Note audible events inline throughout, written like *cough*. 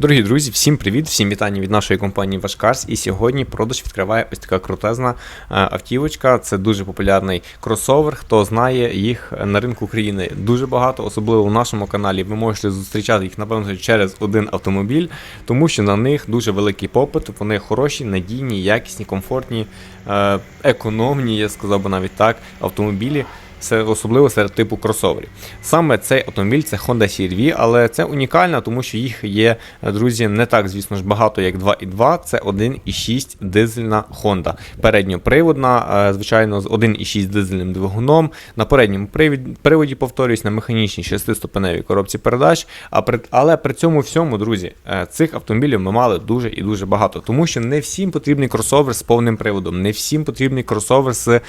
Дорогі друзі, всім привіт, всім вітання від нашої компанії Вашкарс. І сьогодні продаж відкриває ось така крутезна е, автівочка. Це дуже популярний кросовер. Хто знає їх на ринку України дуже багато, особливо в нашому каналі. Ви можете зустрічати їх, напевно, через один автомобіль, тому що на них дуже великий попит. Вони хороші, надійні, якісні, комфортні, е, економні, я сказав би навіть так, автомобілі. Особливо серед типу кросоверів. Саме цей автомобіль це Honda CR-V, але це унікально, тому що їх є, друзі, не так, звісно ж, багато, як 2.2, це 1.6 дизельна Honda. Передньоприводна, е, звичайно, з 1.6 дизельним двигуном. На передньому приводі, повторюсь, на механічній 6-ступеневій коробці передач. А при, але при цьому всьому, друзі, е, цих автомобілів ми мали дуже і дуже багато, тому що не всім потрібний кросовер з повним приводом, не всім потрібний кросовер з е,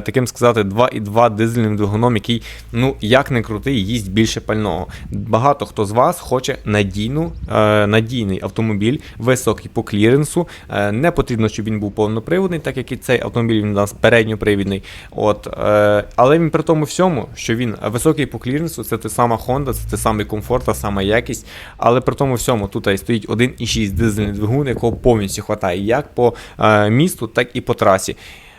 таким сказати 2.2 дизельним двигуном, який, ну як не крутий, їсть більше пального. Багато хто з вас хоче надійну, е, надійний автомобіль, високий по кліренсу. Е, не потрібно, щоб він був повноприводний, так як і цей автомобіль він у нас передньопривідний. От, е, але він при тому всьому, що він високий по кліренсу, це те сама Honda, це те самий комфорт, та сама якість. Але при тому всьому тут і стоїть 1,6 дизельний двигун, якого повністю хватає як по е, місту, так і по трасі.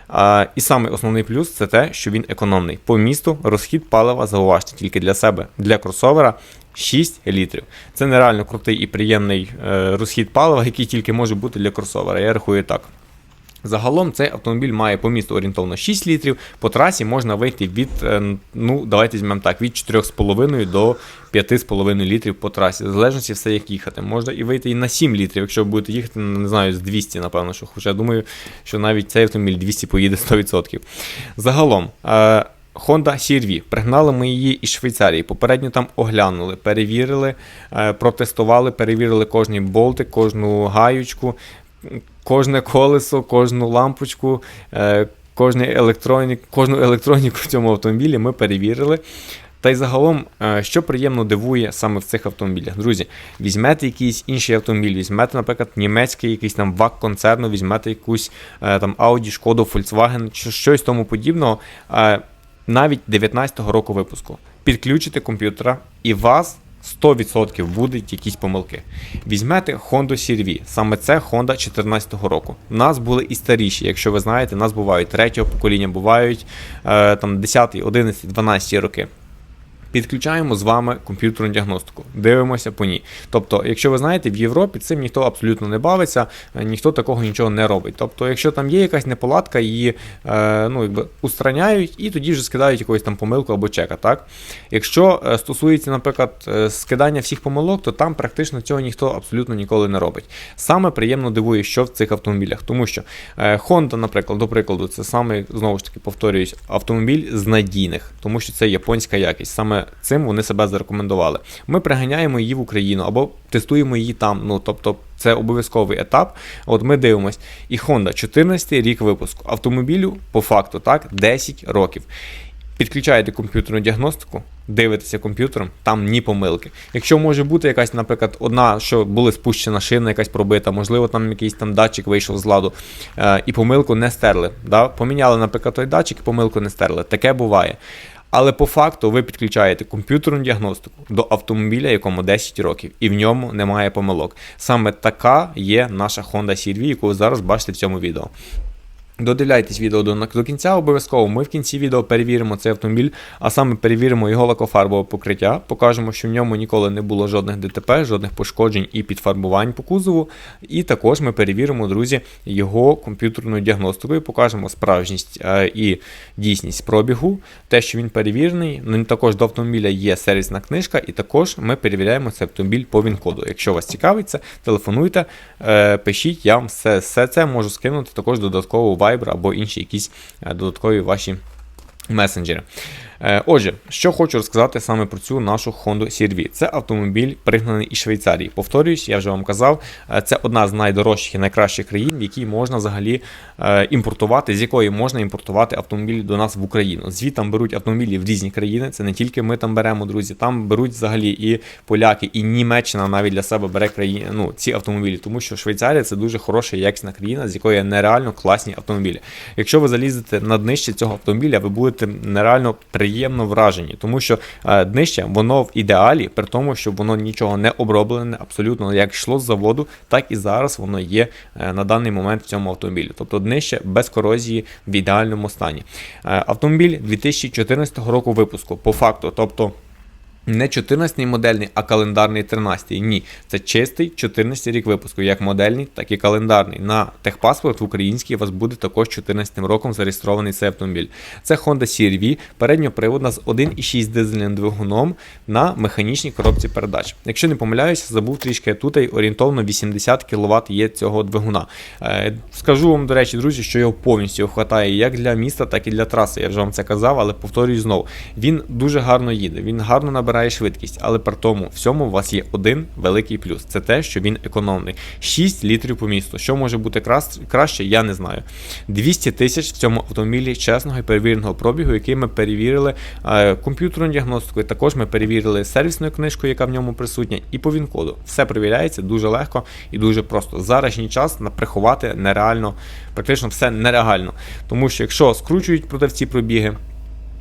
А, і саме основний плюс це те, що він економний. По місту розхід палива зауважте тільки для себе, для кросовера 6 літрів. Це нереально крутий і приємний е, розхід палива, який тільки може бути для кросовера. Я рахую так. Загалом цей автомобіль має по місту орієнтовно 6 літрів. По трасі можна вийти від, е, ну давайте візьмемо так, від 4,5 до 5,5 літрів по трасі. В залежності все як їхати. Можна і вийти і на 7 літрів, якщо ви будете їхати, не знаю, з 200, напевно, що. Хоча думаю, що навіть цей автомобіль 200 поїде 100%. Загалом. Е, Honda CR-V. Пригнали ми її із Швейцарії. Попередньо там оглянули, перевірили, е, протестували, перевірили кожний болтик, кожну гаючку, кожне колесо, кожну лампочку, е, кожний електронік, кожну електроніку в цьому автомобілі ми перевірили. Та й загалом, е, що приємно дивує саме в цих автомобілях. Друзі, візьмете якийсь інший автомобіль, візьмете, наприклад, німецький якийсь там ВАК концерну, візьмете якусь е, там Audi, Шкоду, Volkswagen, чи щось тому подібного. Навіть 19-го року випуску. Підключите комп'ютера і вас 100% будуть якісь помилки. Візьмете Honda CR-V, саме це Honda 2014 року. У нас були і старіші, якщо ви знаєте, у нас бувають третього покоління, бувають е, там 10, 11, 12 роки. Підключаємо з вами комп'ютерну діагностику, дивимося по ній. Тобто, якщо ви знаєте, в Європі цим ніхто абсолютно не бавиться, е, ніхто такого нічого не робить. Тобто, якщо там є якась неполадка, її е, ну, якби устраняють і тоді вже скидають якусь там помилку або чека. Так? Якщо е, стосується, наприклад, е, скидання всіх помилок, то там практично цього ніхто абсолютно ніколи не робить. Саме приємно дивує, що в цих автомобілях, тому що Honda, наприклад, до прикладу, це саме знову ж таки повторююсь, автомобіль з надійних, тому що це японська якість. Саме цим вони себе зарекомендували. Ми приганяємо її в Україну або тестуємо її там. Ну тобто, це обов'язковий етап. От ми дивимось. І Honda 14 рік випуску. Автомобілю по факту так 10 років. Підключаєте комп'ютерну діагностику, дивитеся комп'ютером, там ні помилки. Якщо може бути якась, наприклад, одна, що була спущена шина, якась пробита, можливо, там якийсь там датчик вийшов з ладу, е, і помилку не стерли. Да? Поміняли, наприклад, той датчик, і помилку не стерли. Таке буває. Але по факту ви підключаєте комп'ютерну діагностику до автомобіля, якому 10 років, і в ньому немає помилок. Саме така є наша Honda CR-V, яку ви зараз бачите в цьому відео. Додивляйтесь відео до, до кінця, обов'язково ми в кінці відео перевіримо цей автомобіль, а саме перевіримо його лакофарбове покриття, покажемо, що в ньому ніколи не було жодних ДТП, жодних пошкоджень і підфарбувань по кузову. І також ми перевіримо, друзі, його комп'ютерною діагностикою, покажемо справжність е, і дійсність пробігу, те, що він перевірений. Ну, також до автомобіля є сервісна книжка, і також ми перевіряємо цей автомобіль по ВІН-коду. Якщо вас цікавить це, телефонуйте, е, пишіть, я вам все, все це можу скинути також додатково Viber або інші якісь е, додаткові ваші месенджери. Е, Отже, що хочу розказати саме про цю нашу Honda CR-V. Це автомобіль пригнаний із Швейцарії. Повторюсь, я вже вам казав, е, це одна з найдорожчих і найкращих країн, в якій можна взагалі е, імпортувати, з якої можна імпортувати автомобілі до нас в Україну. Звідти беруть автомобілі в різні країни. Це не тільки ми там беремо, друзі. Там беруть взагалі і поляки, і Німеччина навіть для себе бере країни, ну, ці автомобілі, тому що Швейцарія це дуже хороша і якісна країна, з якої нереально класні автомобілі. Якщо ви залізете на днище цього автомобіля, ви будете нереально приємно вражені, тому що е, днище воно в ідеалі, при тому, що воно нічого не оброблене, абсолютно як йшло з заводу, так і зараз воно є е, на даний момент в цьому автомобілі. Тобто днище без корозії в ідеальному стані. Е, автомобіль 2014 року випуску, по факту, тобто. Не 14-й модельний, а календарний 13-й. Ні, це чистий 14-й рік випуску, як модельний, так і календарний. На техпаспорт в український у вас буде також 14-м роком зареєстрований цей автомобіль. Це Honda CR-V, передньоприводна з 1,6 дизельним двигуном на механічній коробці передач. Якщо не помиляюсь, забув трішки тут і орієнтовно 80 кВт є цього двигуна. Е, скажу вам, до речі, друзі, що його повністю вистачає як для міста, так і для траси. Я вже вам це казав, але повторюю знову. Він дуже гарно їде, він гарно набирає швидкість, але при тому всьому у вас є один великий плюс. Це те, що він економний. 6 літрів по місту. Що може бути краще, я не знаю. 200 тисяч в цьому автомобілі чесного і перевіреного пробігу, який ми перевірили е, комп'ютерною діагностикою. Також ми перевірили сервісною книжкою, яка в ньому присутня, і по він-коду. Все перевіряється дуже легко і дуже просто. Заражній час приховати нереально, практично все нереально. Тому що якщо скручують продавці пробіги.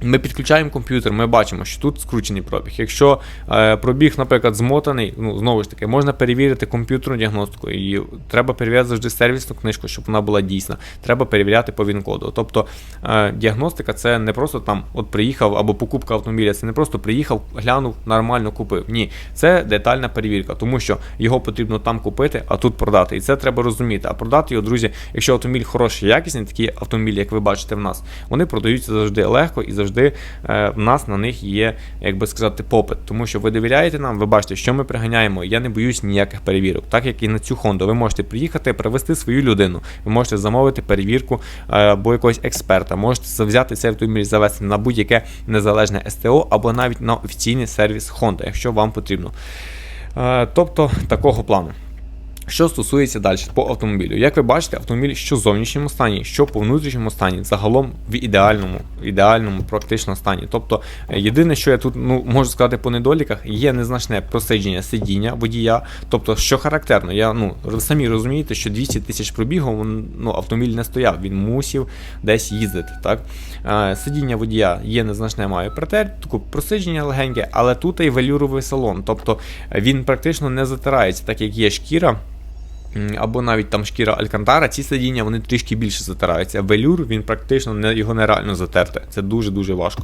Ми підключаємо комп'ютер, ми бачимо, що тут скручений пробіг. Якщо е, пробіг, наприклад, змотаний, ну знову ж таки, можна перевірити комп'ютерну діагностику, і треба перевіряти завжди сервісну книжку, щоб вона була дійсна. Треба перевіряти по він-коду. Тобто е, діагностика це не просто там от приїхав або покупка автомобіля, це не просто приїхав, глянув, нормально купив. Ні, це детальна перевірка, тому що його потрібно там купити, а тут продати. І це треба розуміти. А продати його, друзі, якщо автомобіль хороший, якісний, такі автомобілі, як ви бачите в нас, вони продаються завжди легко і завжди завжди е, в нас на них є, як би сказати, попит. Тому що ви довіряєте нам, ви бачите, що ми приганяємо. Я не боюсь ніяких перевірок. Так як і на цю Honda, ви можете приїхати, привезти свою людину. Ви можете замовити перевірку е, або якогось експерта. Можете взяти цей автомобіль, завести на будь-яке незалежне СТО або навіть на офіційний сервіс Honda, якщо вам потрібно. Е, тобто такого плану. Що стосується далі по автомобілю, як ви бачите, автомобіль що в зовнішньому стані, що по внутрішньому стані, загалом в ідеальному, ідеальному практично стані. Тобто, е, єдине, що я тут ну можу сказати по недоліках, є незначне просидження сидіння водія. Тобто, що характерно, я ну самі розумієте, що 200 тисяч пробігу він, ну, автомобіль не стояв, він мусив десь їздити. Так Е, сидіння водія є незначне, має протер, таку просидження легеньке, але тут і велюровий салон, тобто е, він практично не затирається, так як є шкіра. Або навіть там шкіра Алькантара, ці сидіння вони трішки більше затираються. Велюр він практично не, його нереально затерти. Це дуже-дуже важко.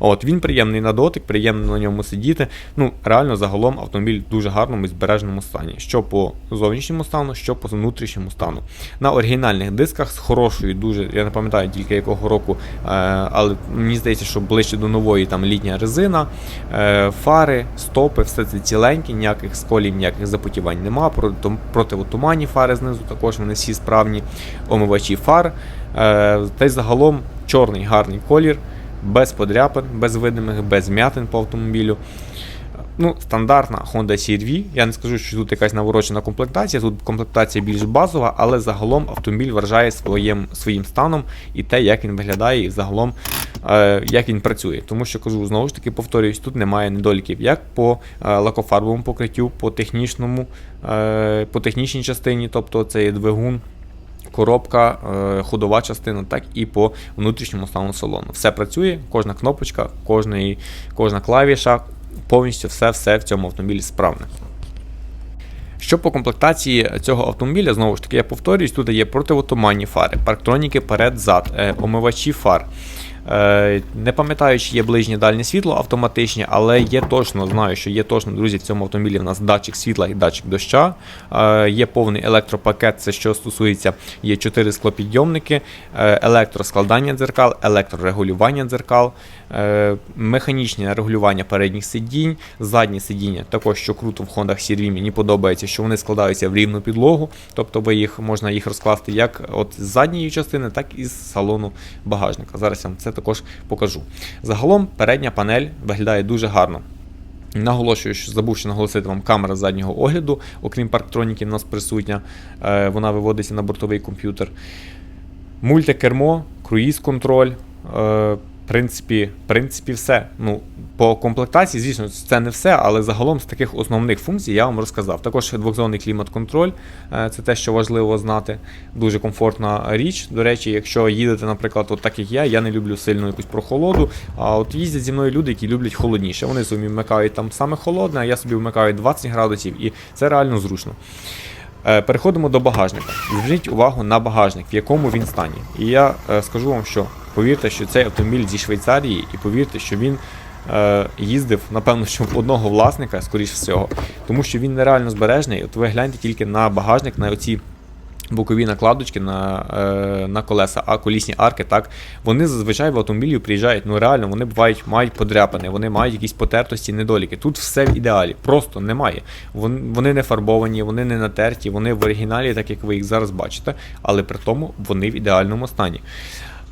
От Він приємний на дотик, приємно на ньому сидіти. Ну, реально, загалом автомобіль в дуже гарному і збереженому стані. Що по зовнішньому стану, що по внутрішньому стану. На оригінальних дисках з хорошою, дуже, я не пам'ятаю тільки якого року, е, але мені здається, що ближче до нової там літня резина, е, фари, стопи, все це ціленьке, ніяких сколів, ніяких запотівань нема. Проти, противотуманні фари знизу також вони всі справні, омивачі фар. Е, та й загалом чорний гарний колір, без подряпин, без видимих, без м'ятин по автомобілю. Ну, стандартна Honda CR-V. Я не скажу, що тут якась наворочена комплектація, тут комплектація більш базова, але загалом автомобіль вражає своїм, своїм станом і те, як він виглядає, і загалом е, як він працює. Тому що кажу, знову ж таки, повторююсь, тут немає недоліків як по е, лакофарбовому покриттю, по технічному, е, по технічній частині, тобто це є двигун. Коробка, е, ходова частина, так і по внутрішньому стану салону. Все працює, кожна кнопочка, кожний, кожна клавіша, повністю все-все в цьому автомобілі справне. Що по комплектації цього автомобіля, знову ж таки, я повторюсь, тут є противотуманні фари, парктроніки перед-зад, е, омивачі фар. Е, Не пам'ятаю, чи є ближнє дальнє світло автоматичні, але є точно, знаю, що є точно, друзі, в цьому автомобілі в нас датчик світла і датчик доща. Е, Є повний електропакет, це що стосується, є 4 склопідйомники, е, електроскладання дзеркал, електрорегулювання дзеркал, механічне регулювання передніх сидінь, задні сидіння. Також що круто в Honda CR-V, мені подобається, що вони складаються в рівну підлогу, тобто ви їх можна їх розкласти як от з задньої частини, так і з салону багажника. Зараз я вам це також покажу. Загалом передня панель виглядає дуже гарно. Наголошую, що забув ще наголосити вам камера заднього огляду, окрім парктроніки, в нас присутня. Е, Вона виводиться на бортовий комп'ютер. Мультикермо, круїз-контроль. Принципі, принципі, все. Ну, по комплектації, звісно, це не все, але загалом з таких основних функцій я вам розказав. Також двохзонний клімат-контроль, е, це те, що важливо знати. Дуже комфортна річ. До речі, якщо їдете, наприклад, от так як я, я не люблю сильну якусь прохолоду. А от їздять зі мною люди, які люблять холодніше. Вони собі вмикають там саме холодне, а я собі вмикаю 20 градусів, і це реально зручно. Е, Переходимо до багажника. Зверніть увагу на багажник, в якому він стані. І я е, скажу вам, що повірте, що цей автомобіль зі Швейцарії, і повірте, що він е, їздив, напевно, що в одного власника, скоріш всього, тому що він нереально збережний. От ви гляньте тільки на багажник, на оці. Бокові накладочки на е, на колеса, а колісні арки, так вони зазвичай в автомобілі приїжджають. Ну реально, вони бувають, мають подряпини, вони мають якісь потертості, недоліки. Тут все в ідеалі, просто немає. Вони, вони не фарбовані, вони не натерті, вони в оригіналі, так як ви їх зараз бачите, але при тому вони в ідеальному стані.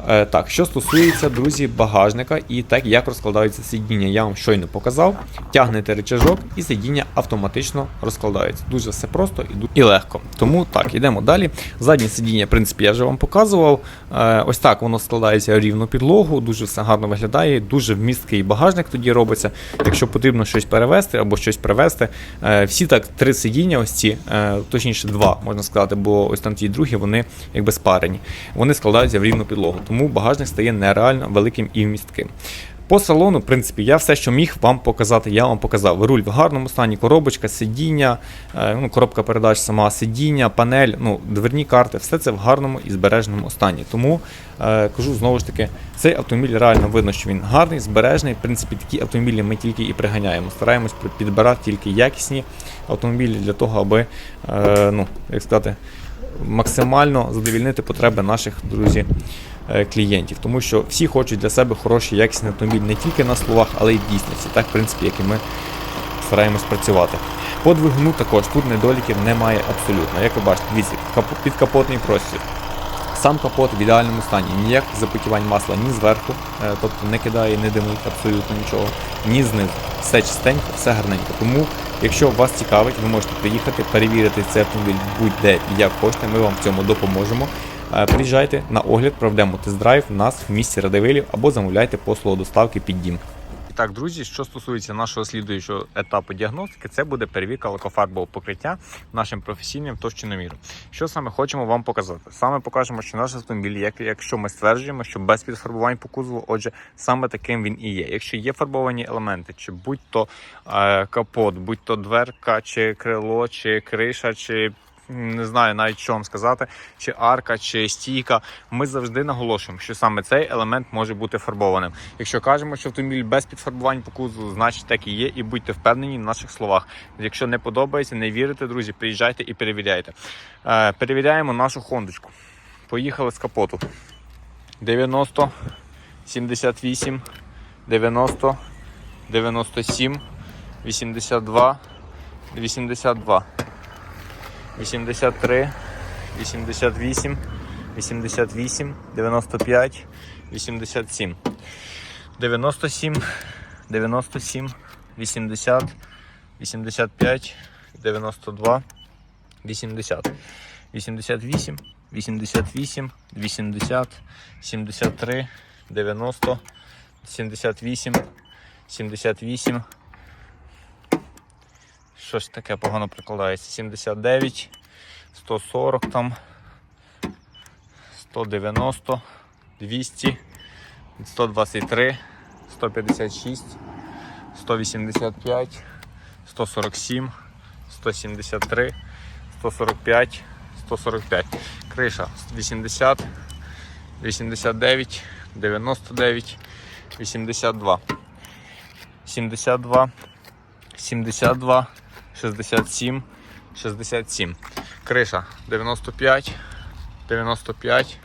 Е, так, що стосується, друзі, багажника і так, як розкладаються сидіння, я вам щойно показав. Тягнете речажок і сидіння автоматично розкладається. Дуже все просто і, легко. Тому так, йдемо далі. Заднє сидіння, в принципі, я вже вам показував. Е, ось так воно складається в рівну підлогу, дуже все гарно виглядає, дуже вмісткий багажник тоді робиться. Якщо потрібно щось перевезти або щось привезти. Е, всі так три сидіння, ось ці, точніше, два, можна сказати, бо ось там ті другі, вони якби спарені. Вони складаються в рівну підлогу, тому багажник стає нереально великим і вмістким. По салону, в принципі, я все, що міг вам показати, я вам показав. Руль в гарному стані, коробочка, сидіння, е, ну, коробка передач, сама сидіння, панель, ну, дверні карти, все це в гарному і збереженому стані. Тому е, кажу знову ж таки, цей автомобіль реально видно, що він гарний, збережений. В принципі, такі автомобілі ми тільки і приганяємо. Стараємось підбирати тільки якісні автомобілі для того, аби, е, ну, як сказати, максимально задовільнити потреби наших друзів клієнтів, тому що всі хочуть для себе хороший якісний автомобіль не тільки на словах, але й в дійсності, так в принципі, як і ми стараємось працювати. По двигуну також тут недоліків немає абсолютно. Як ви бачите, дивіться, кап- підкапотний простір. Сам капот в ідеальному стані, ніяких запотівань масла ні зверху, е, тобто не кидає, не димить абсолютно нічого, ні знизу. Все чистенько, все гарненько. Тому, Якщо вас цікавить, ви можете приїхати, перевірити цей автомобіль будь-де і як хочете. Ми вам в цьому допоможемо. Е, Приїжджайте на огляд, проведемо тест-драйв нас в місті Радивилів або замовляйте послугу доставки під дім. Так, друзі, що стосується нашого слідуючого етапу діагностики, це буде перевірка лакофарбового покриття нашим професійним товщиноміром. Що саме хочемо вам показати? Саме покажемо, що наш автомобіль, як, якщо ми стверджуємо, що без підфарбувань по кузову, отже, саме таким він і є. Якщо є фарбовані елементи, чи будь-то е, капот, будь-то дверка, чи крило, чи криша, чи не знаю навіть що вам сказати, чи арка, чи стійка. Ми завжди наголошуємо, що саме цей елемент може бути фарбованим. Якщо кажемо, що автомобіль без підфарбувань по кузову, значить так і є, і будьте впевнені в наших словах. Якщо не подобається, не вірите, друзі, приїжджайте і перевіряйте. Е, перевіряємо нашу хондочку. Поїхали з капоту. 90, 78, 90, 97, 82, 82. 83, 88, 88, 95, 87, 97, 97, 80, 85, 92, 80, 88, 88, 80, 73, 90, 78, 78, щось таке погано прикладається. 79, 140 там, 190, 200, 123, 156, 185, 147, 173, 145, 145. Криша 80, 89, 99, 82, 72, 72, 67, 67. Криша. 95, 95,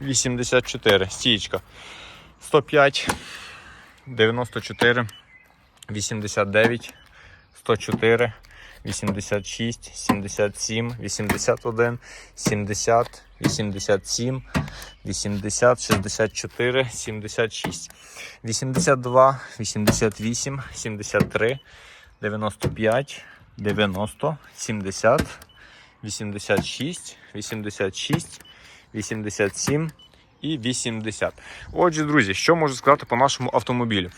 84. Стічка. 105, 94, 89, 104, 86, 77, 81, 70, 87, 80, 64, 76, 82, 88, 73, 95, 90, 70, 86, 86, 87 і 80. Отже, друзі, що можу сказати по нашому автомобілю?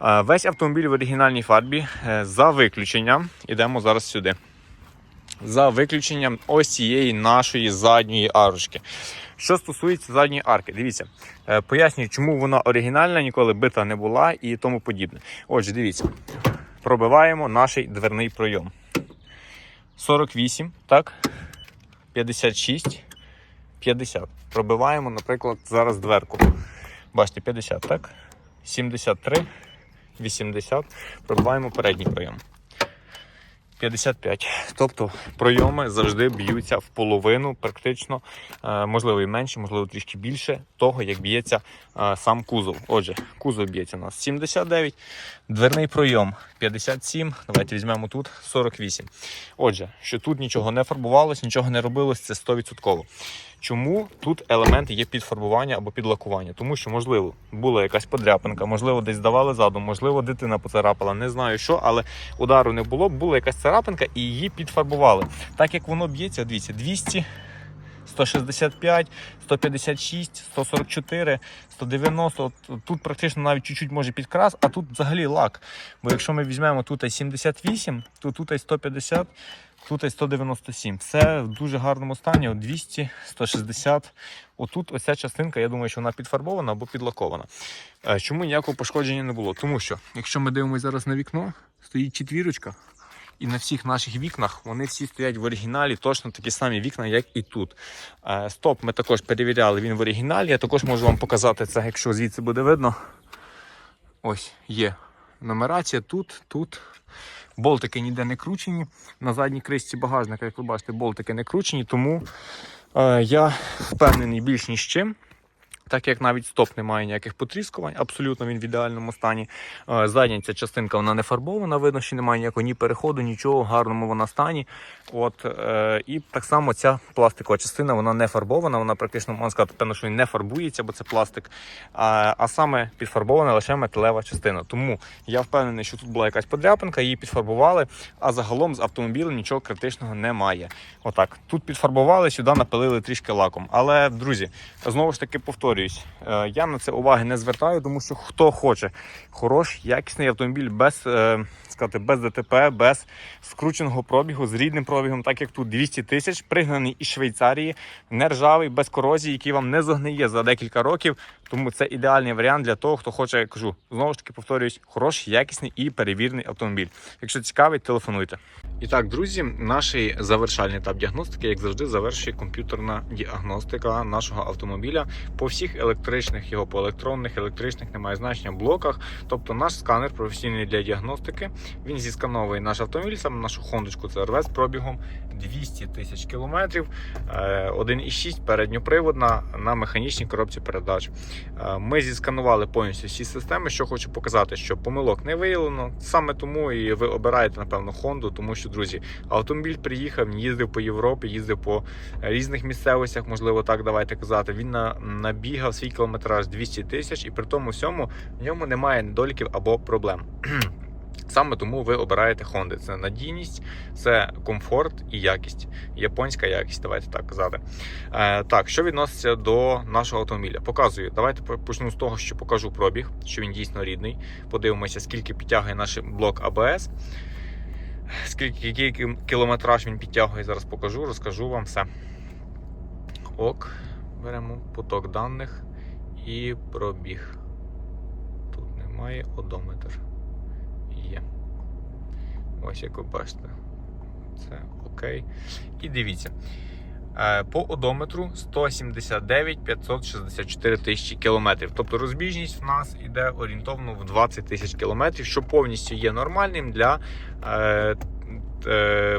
Весь автомобіль в оригінальній фарбі е, за виключенням. Ідемо зараз сюди. За виключенням ось цієї нашої задньої арочки. Що стосується задньої арки, дивіться, е, пояснюю, чому вона оригінальна, ніколи бита не була і тому подібне. Отже, дивіться, пробиваємо наш дверний пройом. 48, так, 56, 50. Пробиваємо, наприклад, зараз дверку. Бачите, 50, так? 73, 80. Пробиваємо передній пройом. 55. Тобто пройоми завжди б'ються в половину, практично, е, можливо і менше, можливо трішки більше того, як б'ється е, сам кузов. Отже, кузов б'ється у нас 79, дверний пройом 57. Давайте візьмемо тут 48. Отже, що тут нічого не фарбувалось, нічого не робилось, це 100%. Чому тут елементи є підфарбування або підлакування? Тому що, можливо, була якась подряпинка, можливо, десь давали задум, можливо, дитина поцарапала, не знаю що, але удару не було, була якась царапинка і її підфарбували. Так як воно б'ється, дивіться, 200, 165, 156, 144, 190. От Тут практично навіть чуть-чуть може підкрас, а тут взагалі лак. Бо якщо ми візьмемо тут 78, то тут 150, тут 197. Все в дуже гарному стані. От 200, 160. Отут оця частинка, я думаю, що вона підфарбована або підлакована. Е, Чому ніякого пошкодження не було? Тому що, якщо ми дивимося зараз на вікно, стоїть четвірочка. І на всіх наших вікнах вони всі стоять в оригіналі, точно такі самі вікна, як і тут. Е, Стоп ми також перевіряли, він в оригіналі. Я також можу вам показати це, якщо звідси буде видно. Ось є нумерація тут, тут. Болтики ніде не кручені. На задній кришці багажника, як ви бачите, болтики не кручені, тому е, я впевнений більш ніж чим. Так як навіть стоп не має ніяких потріскувань, абсолютно він в ідеальному стані. Е, Задня ця частинка вона не фарбована, видно, що немає ніякого ні переходу, нічого, в гарному вона стані. От, е, і так само ця пластикова частина вона не фарбована, вона практично можна сказати, певно, що не фарбується, бо це пластик. А, а саме підфарбована лише металева частина. Тому я впевнений, що тут була якась подряпинка, її підфарбували, а загалом з автомобілем нічого критичного немає. Отак, тут підфарбували, сюди напилили трішки лаком. Але, друзі, знову ж таки повторююсь, е, я на це уваги не звертаю, тому що хто хоче. Хороший, якісний автомобіль без, е, сказати, без ДТП, без скрученого пробігу, з рідним пробігом, так як тут 200 тисяч, пригнаний із Швейцарії, не ржавий, без корозії, який вам не зогниє за декілька років. Тому це ідеальний варіант для того, хто хоче, я кажу, знову ж таки повторююсь, хороший, якісний і перевірений автомобіль. Якщо цікавий, телефонуйте. І так, друзі, наш завершальний етап діагностики, як завжди, завершує комп'ютерна діагностика нашого автомобіля по всіх електричних, його по електронних, електричних немає значення блоках. Тобто наш сканер професійний для діагностики. Він зіскановує наш автомобіль, саме нашу хондочку CRV з пробігом 200 тисяч кілометрів, е, 1,6 передньоприводна на механічній коробці передач. Е, Ми зісканували повністю всі системи. Що хочу показати, що помилок не виявлено. Саме тому і ви обираєте, напевно, Хонду, тому що, друзі, автомобіль приїхав, їздив по Європі, їздив по різних місцевостях, можливо, так давайте казати. Він набігав свій кілометраж 200 тисяч, і при тому всьому в ньому немає недоліків або проблем. *clears throat* Саме тому ви обираєте Honda. Це надійність, це комфорт і якість. Японська якість, давайте так казати. Е, так, що відноситься до нашого автомобіля? Показую. Давайте по- почну з того, що покажу пробіг, що він дійсно рідний. Подивимося, скільки підтягує наш блок АБС. Скільки який кілометраж він підтягує, зараз покажу, розкажу вам все. Ок, беремо поток даних і пробіг. Тут немає одометр. Ось як ви бачите. Це окей. І дивіться. Е, По одометру 179 564 тисячі кілометрів. Тобто розбіжність в нас йде орієнтовно в 20 тисяч кілометрів, що повністю є нормальним для е,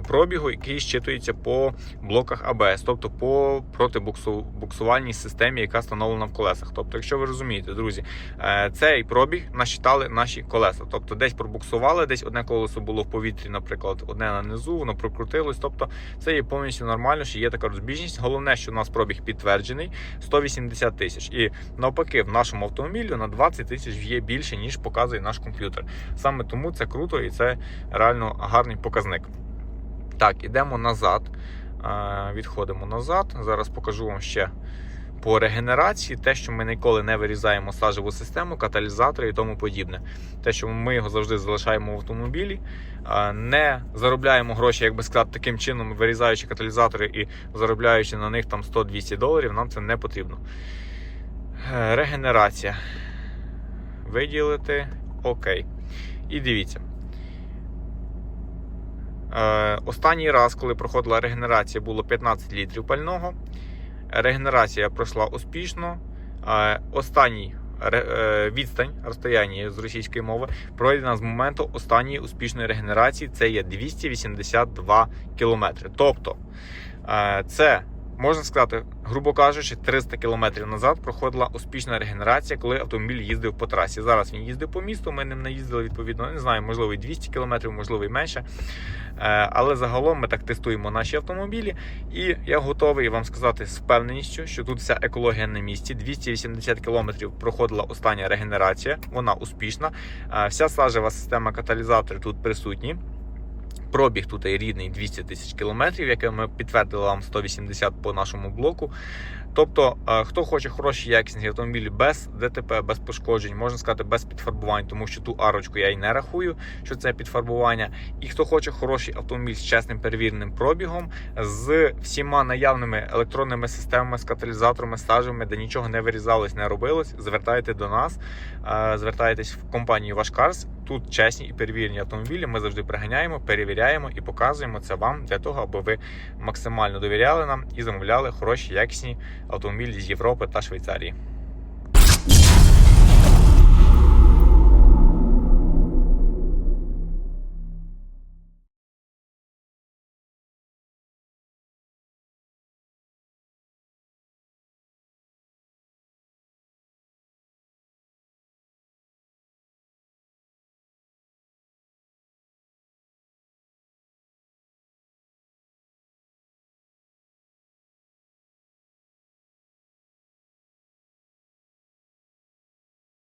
пробігу, який щитується по блоках АБС, тобто по протибуксувальній системі, яка встановлена в колесах. Тобто, якщо ви розумієте, друзі, е, цей пробіг насчитали наші колеса. Тобто, десь пробуксували, десь одне колесо було в повітрі, наприклад, одне на низу, воно прокрутилось. Тобто, це є повністю нормально, що є така розбіжність. Головне, що у нас пробіг підтверджений 180 тисяч. І навпаки, в нашому автомобілі на 20 тисяч є більше, ніж показує наш комп'ютер. Саме тому це круто і це реально гарний показник. Так, ідемо назад. Е, Відходимо назад. Зараз покажу вам ще по регенерації, те, що ми ніколи не вирізаємо сажеву систему, каталізатори і тому подібне. Те, що ми його завжди залишаємо в автомобілі, е, не заробляємо гроші, як би сказати, таким чином, вирізаючи каталізатори і заробляючи на них там 100-200 доларів, нам це не потрібно. Е, Регенерація. Виділити. Окей. І дивіться. Е, Останній раз, коли проходила регенерація, було 15 літрів пального. Регенерація пройшла успішно. Е, Останній е, відстань розстояння з російської мови пройдена з моменту останньої успішної регенерації. Це є 282 кілометри. Тобто, це можна сказати, грубо кажучи, 300 кілометрів назад проходила успішна регенерація, коли автомобіль їздив по трасі. Зараз він їздив по місту. Ми ним не їздили відповідно. Не знаю, можливо, і 200 кілометрів, можливо, і менше. Е, Але загалом ми так тестуємо наші автомобілі, і я готовий вам сказати з впевненістю, що тут вся екологія на місці. 280 кілометрів проходила остання регенерація, вона успішна. Е, Вся сажева система каталізаторів тут присутні. Пробіг тут рідний 200 тисяч кілометрів, яке ми підтвердили вам 180 по нашому блоку. Тобто, е, хто хоче хороші якісні автомобілі без ДТП, без пошкоджень, можна сказати, без підфарбувань, тому що ту арочку я й не рахую, що це підфарбування. І хто хоче хороший автомобіль з чесним перевіреним пробігом, з всіма наявними електронними системами, з каталізаторами, стажами, де нічого не вирізалось, не робилось, звертайте до нас, е, звертайтесь в компанію Вашкарс. Тут чесні і перевірені автомобілі. Ми завжди приганяємо, перевіряємо і показуємо це вам для того, аби ви максимально довіряли нам і замовляли хороші якісні автомобілі з Європи та Швейцарії.